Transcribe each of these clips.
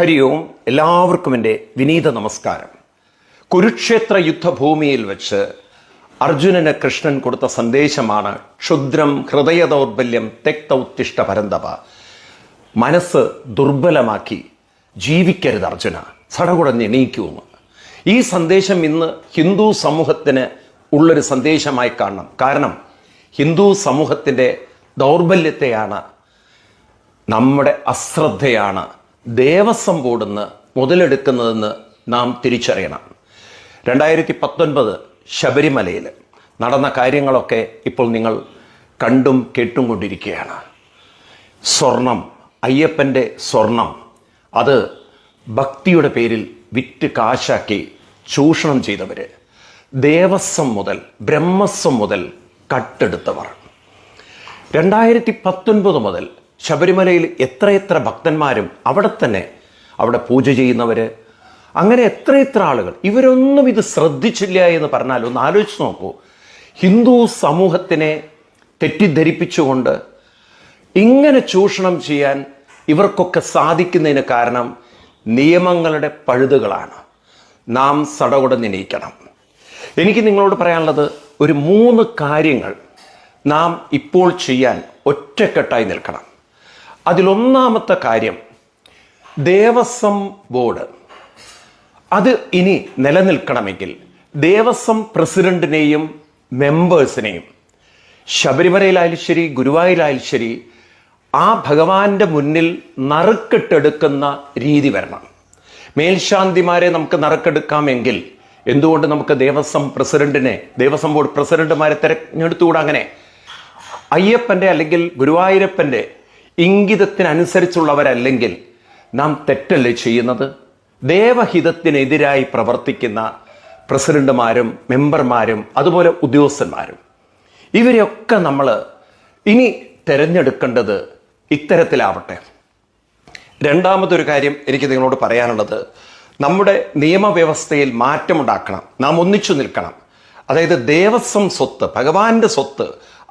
ഹരി ഓം എല്ലാവർക്കും എന്റെ വിനീത നമസ്കാരം. കുരുക്ഷേത്ര യുദ്ധഭൂമിയിൽ വെച്ച് അർജുനന് കൃഷ്ണൻ കൊടുത്ത സന്ദേശമാണ് ക്ഷുദ്രം ഹൃദയ ദൗർബല്യം തെക്ത ഉത്തിഷ്ട പരന്തപ. മനസ്സ് ദുർബലമാക്കി ജീവിക്കരുത് അർജുന സടകുടഞ്ഞ് എണീക്കുമെന്ന് ഈ സന്ദേശം ഇന്ന് ഹിന്ദു സമൂഹത്തിന് ഉള്ളൊരു സന്ദേശമായി കാണണം. കാരണം ഹിന്ദു സമൂഹത്തിന്റെ ദൗർബല്യത്തെയാണ് നമ്മുടെ അശ്രദ്ധയാണ് ദേവസ്വം ബോർഡിന്ന് മുതലെടുക്കുന്നതെന്ന് നാം തിരിച്ചറിയണം. രണ്ടായിരത്തി പത്തൊൻപത് ശബരിമലയിൽ നടന്ന കാര്യങ്ങളൊക്കെ ഇപ്പോൾ നിങ്ങൾ കണ്ടും കേട്ടും കൊണ്ടിരിക്കുകയാണ്. സ്വർണം അയ്യപ്പന്റെ സ്വർണം അത് ഭക്തിയുടെ പേരിൽ വിറ്റ് കാശാക്കി ചൂഷണം ചെയ്തവർ ദേവസ്വം മുതൽ ബ്രഹ്മസ്വം മുതൽ കട്ടെടുത്തവർ. രണ്ടായിരത്തി പത്തൊൻപത് മുതൽ ശബരിമലയിൽ എത്രയെത്ര ഭക്തന്മാരും അവിടെ തന്നെ അവിടെ പൂജ ചെയ്യുന്നവർ അങ്ങനെ എത്രയെത്ര ആളുകൾ. ഇവരൊന്നും ഇത് ശ്രദ്ധിച്ചില്ല എന്ന് പറഞ്ഞാൽ ഒന്ന് ആലോചിച്ച് നോക്കൂ. ഹിന്ദു സമൂഹത്തിനെ തെറ്റിദ്ധരിപ്പിച്ചുകൊണ്ട് ഇങ്ങനെ ചൂഷണം ചെയ്യാൻ ഇവർക്കൊക്കെ സാധിക്കുന്നതിന് കാരണം നിയമങ്ങളുടെ പഴുതുകളാണ്. നാം സടകുട നിനയിക്കണം. എനിക്ക് നിങ്ങളോട് പറയാനുള്ളത് ഒരു മൂന്ന് കാര്യങ്ങൾ നാം ഇപ്പോൾ ചെയ്യാൻ ഒറ്റക്കെട്ടായി നിൽക്കണം. അതിലൊന്നാമത്തെ കാര്യം ദേവസ്വം ബോർഡ്. അത് ഇനി നിലനിൽക്കണമെങ്കിൽ ദേവസ്വം പ്രസിഡന്റിനെയും മെമ്പേഴ്സിനെയും ശബരിമലയിലായാലും ശരി ഗുരുവായൂരായാലും ശരി ആ ഭഗവാന്റെ മുന്നിൽ നറുക്കിട്ടെടുക്കുന്ന രീതി വരണം. മേൽശാന്തിമാരെ നമുക്ക് നറുക്കെടുക്കാമെങ്കിൽ എന്തുകൊണ്ട് നമുക്ക് ദേവസ്വം പ്രസിഡന്റിനെ ദേവസ്വം ബോർഡ് പ്രസിഡന്റുമാരെ തിരഞ്ഞെടുത്തുകൂടെ അങ്ങനെ? അയ്യപ്പന്റെ അല്ലെങ്കിൽ ഗുരുവായൂരപ്പന്റെ ഇംഗിതത്തിനനുസരിച്ചുള്ളവരല്ലെങ്കിൽ നാം തെറ്റല്ലേ ചെയ്യുന്നത്? ദേവഹിതത്തിനെതിരായി പ്രവർത്തിക്കുന്ന പ്രസിഡന്റുമാരും മെമ്പർമാരും അതുപോലെ ഉദ്യോഗസ്ഥന്മാരും. ഇവരെയൊക്കെ നമ്മൾ ഇനി തിരഞ്ഞെടുക്കേണ്ടത് ഇത്തരത്തിലാവട്ടെ. രണ്ടാമതൊരു കാര്യം എനിക്ക് നിങ്ങളോട് പറയാനുള്ളത്. നമ്മുടെ നിയമവ്യവസ്ഥയിൽ മാറ്റമുണ്ടാക്കണം. നാം ഒന്നിച്ചു നിൽക്കണം. അതായത് ദേവസ്വം സ്വത്ത് ഭഗവാന്റെ സ്വത്ത്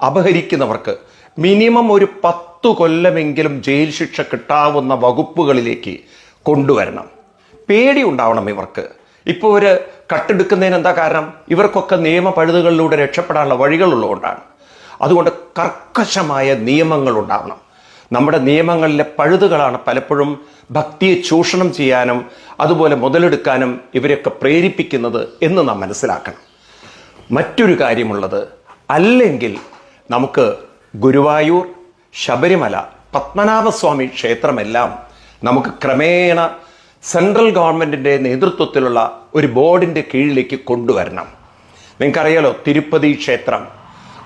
അപഹരിക്കുന്നവർക്ക് മിനിമം ഒരു പത്തു കൊല്ലമെങ്കിലും ജയിൽ ശിക്ഷ കിട്ടാവുന്ന വകുപ്പുകളിലേക്ക് കൊണ്ടുവരണം. പേടി ഉണ്ടാവണം ഇവർക്ക്. ഇപ്പോൾ ഒരു കട്ടെടുക്കുന്നതിന് എന്താ കാരണം? ഇവർക്കൊക്കെ നിയമ പഴുതുകളിലൂടെ രക്ഷപ്പെടാനുള്ള വഴികളുള്ളതുകൊണ്ടാണ്. അതുകൊണ്ട് കർക്കശമായ നിയമങ്ങൾ ഉണ്ടാവണം. നമ്മുടെ നിയമങ്ങളിലെ പഴുതുകളാണ് പലപ്പോഴും ഭക്തിയെ ചൂഷണം ചെയ്യാനും അതുപോലെ മുതലെടുക്കാനും ഇവരെയൊക്കെ പ്രേരിപ്പിക്കുന്നത് എന്ന് നാം മനസ്സിലാക്കണം. മറ്റൊരു കാര്യമുള്ളത് അല്ലെങ്കിൽ നമുക്ക് ഗുരുവായൂർ ശബരിമല പത്മനാഭസ്വാമി ക്ഷേത്രമെല്ലാം നമുക്ക് ക്രമേണ സെൻട്രൽ ഗവൺമെന്റിന്റെ നേതൃത്വത്തിലുള്ള ഒരു ബോർഡിന്റെ കീഴിലേക്ക് കൊണ്ടുവരണം. നിങ്ങൾക്കറിയാലോ തിരുപ്പതി ക്ഷേത്രം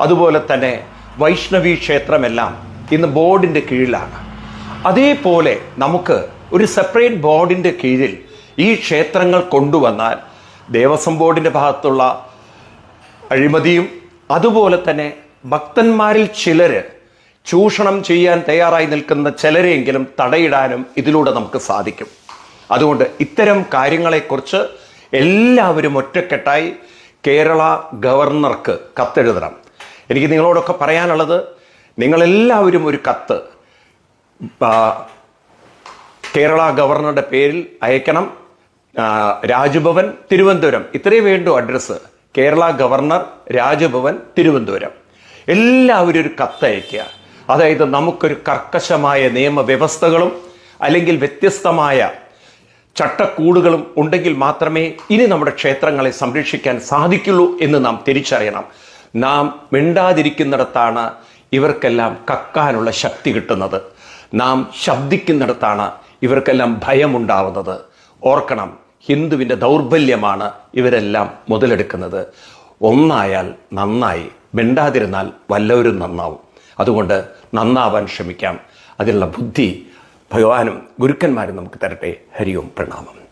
അതുപോലെ തന്നെ വൈഷ്ണവി ക്ഷേത്രമെല്ലാം ഇന്ന് ബോർഡിന്റെ കീഴിലാണ്. അതേപോലെ നമുക്ക് ഒരു സെപ്പറേറ്റ് ബോർഡിന്റെ കീഴിൽ ഈ ക്ഷേത്രങ്ങൾ കൊണ്ടുവന്നാൽ ദേവസ്വം ബോർഡിന്റെ ഭാഗത്തുള്ള അഴിമതിയും അതുപോലെ തന്നെ ഭക്തന്മാരിൽ ചിലര് ചൂഷണം ചെയ്യാൻ തയ്യാറായി നിൽക്കുന്ന ചിലരെയെങ്കിലും തടയിടാനും ഇതിലൂടെ നമുക്ക് സാധിക്കും. അതുകൊണ്ട് ഇത്തരം കാര്യങ്ങളെക്കുറിച്ച് എല്ലാവരും ഒറ്റക്കെട്ടായി കേരള ഗവർണർക്ക് കത്തെഴുതണം. എനിക്ക് നിങ്ങളോടൊക്കെ പറയാനുള്ളത് നിങ്ങളെല്ലാവരും ഒരു കത്ത് കേരള ഗവർണറുടെ പേരിൽ അയക്കണം. രാജ്ഭവൻ തിരുവനന്തപുരം. ഇത്രയും വേണ്ടു അഡ്രസ്സ്. കേരള ഗവർണർ രാജ്ഭവൻ തിരുവനന്തപുരം. എല്ലാവരും ഒരു കത്തയക്കുക അതായത് നമുക്കൊരു കർക്കശമായ നിയമവ്യവസ്ഥകളും അല്ലെങ്കിൽ വ്യത്യസ്തമായ ചട്ടക്കൂടുകളും ഉണ്ടെങ്കിൽ മാത്രമേ ഇനി നമ്മുടെ ക്ഷേത്രങ്ങളെ സംരക്ഷിക്കാൻ സാധിക്കുള്ളൂ എന്ന് നാം തിരിച്ചറിയണം. നാം മിണ്ടാതിരിക്കുന്നിടത്താണ് ഇവർക്കെല്ലാം കക്കാനുള്ള ശക്തി കിട്ടുന്നത്. നാം ശബ്ദിക്കുന്നിടത്താണ് ഇവർക്കെല്ലാം ഭയമുണ്ടാവുന്നത്. ഓർക്കണം ഹിന്ദുവിന്റെ ദൗർബല്യമാണ് ഇവരെല്ലാം മുതലെടുക്കുന്നത്. ഒന്നായാൽ നന്നായി മിണ്ടാതിരുന്നാൽ വല്ലവരും നന്നാവും. അതുകൊണ്ട് നന്നാവാൻ ശ്രമിക്കാം. അതിനുള്ള ബുദ്ധി ഭഗവാനും ഗുരുക്കന്മാരും നമുക്ക് തരട്ടെ. ഹരിയും പ്രണാമം.